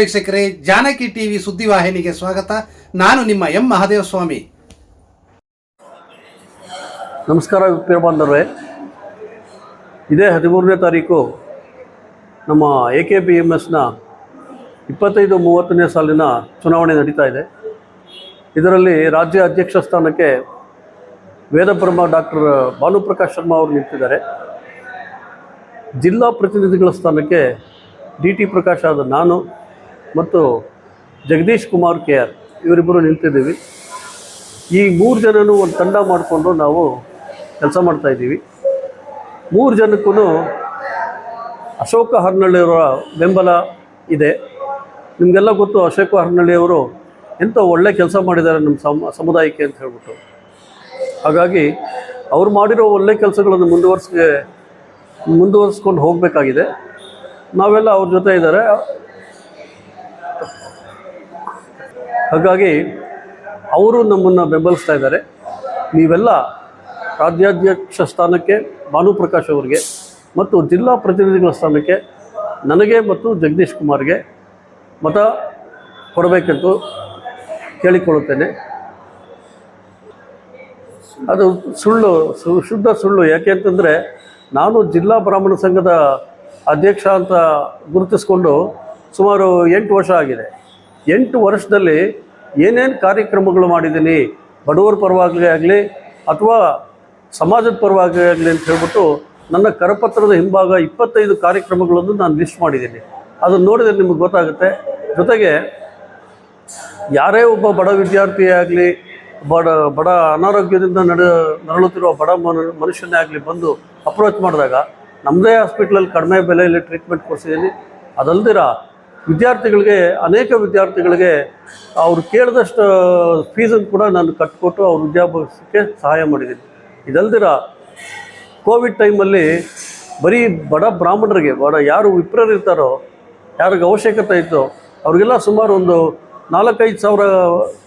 ವೀಕ್ಷಕರೇ, ಜಾನಕಿ ಟಿವಿ ಸುದ್ದಿವಾಹಿನಿಗೆ ಸ್ವಾಗತ. ನಾನು ನಿಮ್ಮ ಎಂ ಮಹಾದೇವ ಸ್ವಾಮಿ ನಮಸ್ಕಾರ ಪ್ರಿಯ ಬಾಂಧವರೇ. ಇದೇ ಹದಿಮೂರನೇ ತಾರೀಕು ನಮ್ಮ ಎ ಕೆ ಪಿ ಎಂ ಎಸ್ನ ಇಪ್ಪತ್ತೈದು ಮೂವತ್ತನೇ ಸಾಲಿನ ಚುನಾವಣೆ ನಡೀತಾ ಇದೆ. ಇದರಲ್ಲಿ ರಾಜ್ಯ ಅಧ್ಯಕ್ಷ ಸ್ಥಾನಕ್ಕೆ ವೇದಬ್ರಹ್ಮ ಡಾಕ್ಟರ್ ಭಾನುಪ್ರಕಾಶ್ ಶರ್ಮಾ ಅವರು ನಿಂತಿದ್ದಾರೆ. ಜಿಲ್ಲಾ ಪ್ರತಿನಿಧಿಗಳ ಸ್ಥಾನಕ್ಕೆ ಡಿ ಟಿ ಪ್ರಕಾಶ್ ಆದ ನಾನು. ಮತ್ತು ಜಗದೀಶ್ ಕುಮಾರ್ ಕೆ ಆರ್ ಇವರಿಬ್ಬರು ನಿಂತಿದ್ದೀವಿ. ಈ ಮೂರು ಜನನೂ ಒಂದು ತಂಡ ಮಾಡಿಕೊಂಡು ನಾವು ಕೆಲಸ ಮಾಡ್ತಾಯಿದ್ದೀವಿ ಮೂರು ಜನಕ್ಕೂ ಅಶೋಕ ಹರ್ನಳ್ಳಿಯವರ ಬೆಂಬಲ ಇದೆ. ನಿಮಗೆಲ್ಲ ಗೊತ್ತು ಅಶೋಕ ಹರ್ನಳ್ಳಿಯವರು ಎಂಥ ಒಳ್ಳೆ ಕೆಲಸ ಮಾಡಿದ್ದಾರೆ ನಮ್ಮ ಸಮ, ಸಮುದಾಯಕ್ಕೆ ಅಂತ ಹೇಳ್ಬಿಟ್ಟು. ಹಾಗಾಗಿ ಅವ್ರು ಮಾಡಿರೋ ಒಳ್ಳೆ ಕೆಲಸಗಳನ್ನು ಮುಂದುವರ್ಸ್ಗೆ, ಮುಂದುವರಿಸ್ಕೊಂಡು ಹೋಗಬೇಕಾಗಿದೆ. ನಾವೆಲ್ಲ ಅವ್ರ ಜೊತೆ ಇದ್ದಾರೆ. ಹಾಗಾಗಿ ಅವರು ನಮ್ಮನ್ನು ಬೆಂಬಲಿಸ್ತಾ ಇದ್ದಾರೆ. ನೀವೆಲ್ಲ ರಾಜ್ಯಾಧ್ಯಕ್ಷ ಸ್ಥಾನಕ್ಕೆ ಭಾನುಪ್ರಕಾಶ್ ಅವರಿಗೆ ಮತ್ತು ಜಿಲ್ಲಾ ಪ್ರತಿನಿಧಿಗಳ ಸ್ಥಾನಕ್ಕೆ ನನಗೆ ಮತ್ತು ಜಗದೀಶ್ ಕುಮಾರ್ಗೆ ಮತ ಕೊಡಬೇಕೆಂದು ಕೇಳಿಕೊಳ್ಳುತ್ತೇನೆ. ಅದು ಸುಳ್ಳು ಶುದ್ಧ ಸುಳ್ಳು. ಯಾಕೆ ಅಂತಂದರೆ ನಾನು ಜಿಲ್ಲಾ ಬ್ರಾಹ್ಮಣ ಸಂಘದ ಅಧ್ಯಕ್ಷ ಅಂತ ಗುರುತಿಸ್ಕೊಂಡು ಸುಮಾರು ಎಂಟು ವರ್ಷ ಆಗಿದೆ. ಎಂಟು ವರ್ಷದಲ್ಲಿ ಏನೇನು ಕಾರ್ಯಕ್ರಮಗಳು ಮಾಡಿದ್ದೀನಿ, ಬಡವರ ಪರವಾಗಿ ಆಗಲಿ ಅಥವಾ ಸಮಾಜದ ಪರವಾಗಿ ಆಗಲಿ ಅಂತ ಹೇಳ್ಬಿಟ್ಟು ನನ್ನ ಕರಪತ್ರದ ಹಿಂಭಾಗ ಇಪ್ಪತ್ತೈದು ಕಾರ್ಯಕ್ರಮಗಳನ್ನು ನಾನು ಲಿಸ್ಟ್ ಮಾಡಿದ್ದೀನಿ. ಅದನ್ನು ನೋಡಿದರೆ ನಿಮಗೆ ಗೊತ್ತಾಗುತ್ತೆ. ಜೊತೆಗೆ ಯಾರೇ ಒಬ್ಬ ಬಡ ವಿದ್ಯಾರ್ಥಿ ಆಗಲಿ, ಬಡ ಬಡ ಅನಾರೋಗ್ಯದಿಂದ ನಡ, ನರಳುತ್ತಿರುವ ಬಡ ಮನು, ಮನುಷ್ಯನೇ ಆಗಲಿ ಬಂದು ಅಪ್ರೋಚ್ ಮಾಡಿದಾಗ ನಮ್ಮದೇ ಹಾಸ್ಪಿಟ್ಲಲ್ಲಿ ಕಡಿಮೆ ಬೆಲೆಯಲ್ಲಿ ಟ್ರೀಟ್ಮೆಂಟ್ ಕೊಡಿಸಿದ್ದೀನಿ. ಅದಲ್ದಿರ ವಿದ್ಯಾರ್ಥಿಗಳಿಗೆ, ಅನೇಕ ವಿದ್ಯಾರ್ಥಿಗಳಿಗೆ ಅವರು ಕೇಳಿದಷ್ಟು ಫೀಸನ್ನು ಕೂಡ ನಾನು ಕಟ್ಕೊಟ್ಟು ಅವ್ರ ವಿದ್ಯಾಭ್ಯಾಸಕ್ಕೆ ಸಹಾಯ ಮಾಡಿದ್ದೀನಿ. ಇದಲ್ದಿರ ಕೋವಿಡ್ ಟೈಮಲ್ಲಿ ಬರೀ ಬಡ ಬ್ರಾಹ್ಮಣರಿಗೆ, ಬಡ ಯಾರು ವಿಪ್ರರಿರ್ತಾರೋ ಯಾರಿಗೆ ಅವಶ್ಯಕತೆ ಇತ್ತು, ಅವ್ರಿಗೆಲ್ಲ ಸುಮಾರು ಒಂದು ನಾಲ್ಕೈದು ಸಾವಿರ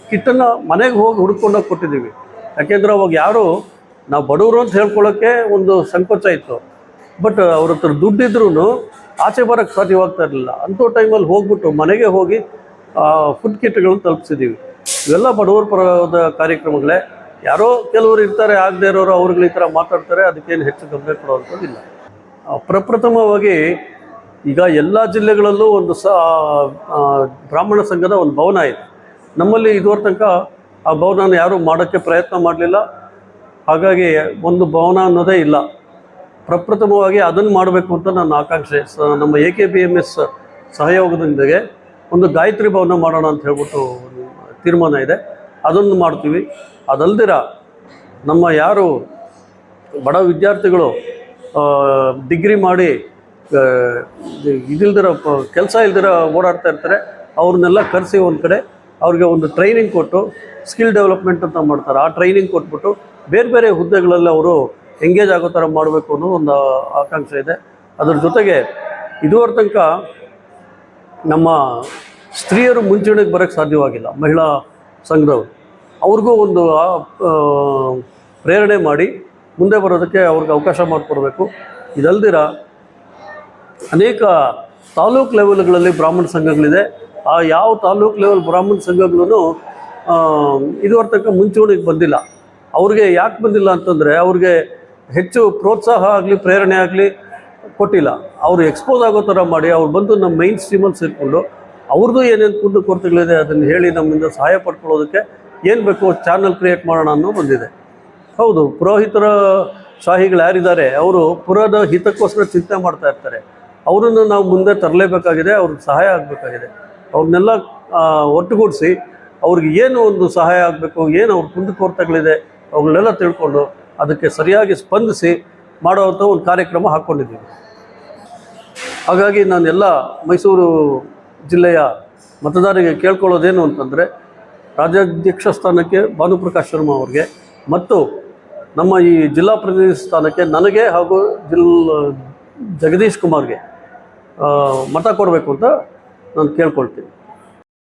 ಕಿಟ್ಟನ್ನು ಮನೆಗೆ ಹೋಗಿ ಹುಡ್ಕೊಂಡು ಕೊಟ್ಟಿದ್ದೀವಿ. ಯಾಕೆಂದ್ರೆ ಅವಾಗ ಯಾರು, ನಾವು ಬಡವರು ಅಂತ ಹೇಳ್ಕೊಳ್ಳೋಕ್ಕೆ ಒಂದು ಸಂಕೋಚ ಇತ್ತು. ಬಟ್ ಅವ್ರ ಹತ್ರ ದುಡ್ಡಿದ್ರೂ ಆಚೆ ಬರೋಕ್ಕೆ ಸಾಧ್ಯವಾಗ್ತಾ ಇರಲಿಲ್ಲ. ಅಂಥ ಟೈಮಲ್ಲಿ ಹೋಗ್ಬಿಟ್ಟು ಮನೆಗೆ ಹೋಗಿ ಫುಡ್ ಕಿಟ್ಗಳನ್ನು ತಲುಪಿಸಿದ್ದೀವಿ ಇವೆಲ್ಲ ಬಡವರ ಪರವಾದ ಕಾರ್ಯಕ್ರಮಗಳೇ. ಯಾರೋ ಕೆಲವರು ಇರ್ತಾರೆ, ಆಗದೆ ಇರೋರು ಅವ್ರುಗಳು ಈ ಥರ ಮಾತಾಡ್ತಾರೆ, ಅದಕ್ಕೇನು ಹೆಚ್ಚು ಗಮನ ಕೊಡುವಂಥದ್ದಿಲ್ಲ ಪ್ರಪ್ರಥಮವಾಗಿ ಈಗ ಎಲ್ಲ ಜಿಲ್ಲೆಗಳಲ್ಲೂ ಒಂದು ಸ ಬ್ರಾಹ್ಮಣ ಸಂಘದ ಒಂದು ಭವನ ಇದೆ. ನಮ್ಮಲ್ಲಿ ಇದುವರೆ ತನಕ ಆ ಭವನನ ಯಾರೂ ಮಾಡೋಕ್ಕೆ ಪ್ರಯತ್ನ ಮಾಡಲಿಲ್ಲ. ಹಾಗಾಗಿ ಒಂದು ಭವನ ಅನ್ನೋದೇ ಇಲ್ಲ. ಪ್ರಪ್ರಥಮವಾಗಿ ಅದನ್ನು ಮಾಡಬೇಕು ಅಂತ ನನ್ನ ಆಕಾಂಕ್ಷೆ. ಸ, ನಮ್ಮ A K B M S ಸಹಯೋಗದೊಂದಿಗೆ ಒಂದು ಗಾಯತ್ರಿ ಭವನ ಮಾಡೋಣ ಅಂತ ಹೇಳ್ಬಿಟ್ಟು ತೀರ್ಮಾನ ಇದೆ. ಅದನ್ನು ಮಾಡ್ತೀವಿ. ಅದಲ್ದಿರ ನಮ್ಮ ಯಾರು ಬಡ ವಿದ್ಯಾರ್ಥಿಗಳು ಡಿಗ್ರಿ ಮಾಡಿ ಇದಿಲ್ದಿರ ಕೆಲಸ ಇಲ್ದಿರ ಓಡಾಡ್ತಾ ಇರ್ತಾರೆ, ಅವ್ರನ್ನೆಲ್ಲ ಕರೆಸಿ ಒಂದು ಕಡೆ, ಅವ್ರಿಗೆ ಒಂದು ಟ್ರೈನಿಂಗ್ ಕೊಟ್ಟು ಸ್ಕಿಲ್ ಡೆವಲಪ್ಮೆಂಟ್ ಅಂತ ಮಾಡ್ತಾರೆ. ಆ ಟ್ರೈನಿಂಗ್ ಕೊಟ್ಬಿಟ್ಟು ಬೇರೆ ಬೇರೆ ಹುದ್ದೆಗಳಲ್ಲಿ ಅವರು ಎಂಗೇಜ್ ಆಗೋ ಥರ ಮಾಡಬೇಕು ಅನ್ನೋ ಒಂದು ಆಕಾಂಕ್ಷೆ ಇದೆ. ಅದರ ಜೊತೆಗೆ ಇದುವರೆ ತನಕ ನಮ್ಮ ಸ್ತ್ರೀಯರು ಮುಂಚೂಣಿಗೆ ಬರೋಕ್ಕೆ ಸಾಧ್ಯವಾಗಿಲ್ಲ, ಮಹಿಳಾ ಸಂಘದವರು. ಅವ್ರಿಗೂ ಒಂದು ಪ್ರೇರಣೆ ಮಾಡಿ ಮುಂದೆ ಬರೋದಕ್ಕೆ ಅವ್ರಿಗೆ ಅವಕಾಶ ಮಾಡಿಕೊಡ್ಬೇಕು. ಇದಲ್ದಿರ ಅನೇಕ ತಾಲೂಕು ಲೆವೆಲ್ಗಳಲ್ಲಿ ಬ್ರಾಹ್ಮಣ ಸಂಘಗಳಿದೆ. ಆ ಯಾವ ತಾಲೂಕು ಲೆವೆಲ್ ಬ್ರಾಹ್ಮಣ ಸಂಘಗಳೂ ಇದುವರೆ ತನಕ ಮುಂಚೂಣಿಗೆ ಬಂದಿಲ್ಲ. ಅವ್ರಿಗೆ ಯಾಕೆ ಬಂದಿಲ್ಲ ಅಂತಂದರೆ, ಅವ್ರಿಗೆ ಹೆಚ್ಚು ಪ್ರೋತ್ಸಾಹ ಆಗಲಿ, ಪ್ರೇರಣೆ ಆಗಲಿ ಕೊಟ್ಟಿಲ್ಲ. ಅವರು ಎಕ್ಸ್ಪೋಸ್ ಆಗೋ ಥರ ಮಾಡಿ, ಅವ್ರು ಬಂದು ನಮ್ಮ ಮೈನ್ ಸ್ಟ್ರೀಮಲ್ಲಿ ಸೇರಿಕೊಂಡು ಅವ್ರದ್ದು ಏನೇನು ಕುಂದು ಕೊರತೆಗಳಿದೆ ಅದನ್ನು ಹೇಳಿ ನಮ್ಮಿಂದ ಸಹಾಯ ಪಡ್ಕೊಳ್ಳೋದಕ್ಕೆ ಏನು ಬೇಕು ಚಾನಲ್ ಕ್ರಿಯೇಟ್ ಮಾಡೋಣ ಅನ್ನೋ ಬಂದಿದೆ. ಹೌದು, ಪುರೋಹಿತರ ಶಾಹಿಗಳು ಯಾರಿದ್ದಾರೆ, ಅವರು ಪುರದ ಹಿತಕ್ಕೋಸ್ಕರ ಚಿಂತೆ ಮಾಡ್ತಾ ಇರ್ತಾರೆ. ಅವರನ್ನು ನಾವು ಮುಂದೆ ತರಲೇಬೇಕಾಗಿದೆ, ಅವ್ರಿಗೆ ಸಹಾಯ ಆಗಬೇಕಾಗಿದೆ. ಅವ್ರನ್ನೆಲ್ಲ ಒಟ್ಟುಗೂಡಿಸಿ, ಅವ್ರಿಗೆ ಏನು ಒಂದು ಸಹಾಯ ಆಗಬೇಕು, ಏನು ಅವ್ರ ಕುಂದುಕೊರತೆಗಳಿದೆ ಅವುಗಳನ್ನೆಲ್ಲ ತಿಳ್ಕೊಂಡು ಅದಕ್ಕೆ ಸರಿಯಾಗಿ ಸ್ಪಂದಿಸಿ ಮಾಡುವಂಥ ಒಂದು ಕಾರ್ಯಕ್ರಮ ಹಾಕ್ಕೊಂಡಿದ್ದೀವಿ ಹಾಗಾಗಿ ನಾನು ಎಲ್ಲ ಮೈಸೂರು ಜಿಲ್ಲೆಯ ಮತದಾರರಿಗೆ ಕೇಳ್ಕೊಳ್ಳೋದೇನು ಅಂತಂದರೆ, ರಾಜ್ಯಾಧ್ಯಕ್ಷ ಸ್ಥಾನಕ್ಕೆ ಭಾನುಪ್ರಕಾಶ್ ಶರ್ಮಾ ಅವ್ರಿಗೆ ಮತ್ತು ನಮ್ಮ ಈ ಜಿಲ್ಲಾ ಪ್ರತಿನಿಧಿ ಸ್ಥಾನಕ್ಕೆ ನನಗೆ ಹಾಗೂ ಜಿಲ್, ಜಗದೀಶ್ ಕುಮಾರ್ಗೆ ಮತ ಕೊಡಬೇಕು ಅಂತ ನಾನು ಕೇಳ್ಕೊಳ್ತೀನಿ.